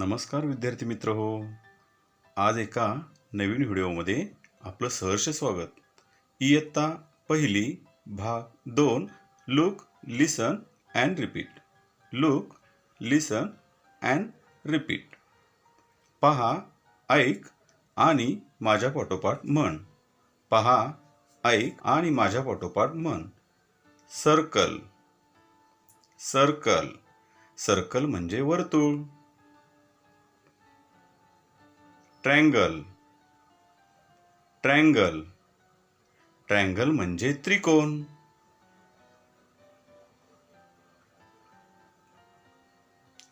नमस्कार विद्यार्थी मित्र हो. आज एका नवीन व्हिडिओमध्ये आपलं सहर्ष स्वागत. इयत्ता पहिली भाग दोन look listen and repeat look listen and repeat पहा ऐक आणि माझ्या पाठोपाठ म्हण. पहा ऐक आणि माझ्या पाठोपाठ म्हण. सर्कल सर्कल सर्कल म्हणजे वर्तुळ. ट्रँगल. ट्रँगल. ट्रँगल म्हणजे त्रिकोण.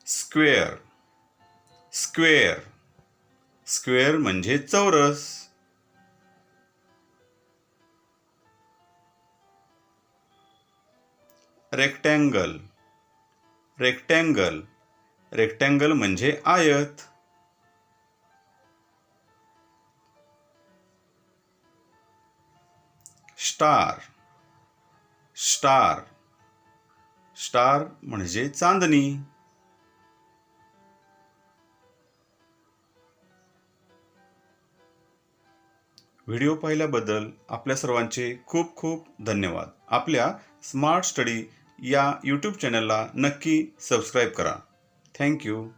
स्क्वेअर. स्क्वेअर. स्क्वेअर म्हणजे चौरस. रेक्टँगल. रेक्टँगल. रेक्टँगल म्हणजे आयत. स्टार. स्टार. स्टार म्हणजे चांदणी. व्हिडिओ पाहिल्याबद्दल आपल्या सर्वांचे खूप खूप धन्यवाद. आपल्या स्मार्ट स्टडी या यूट्यूब चॅनलला नक्की सबस्क्राईब करा. थँक्यू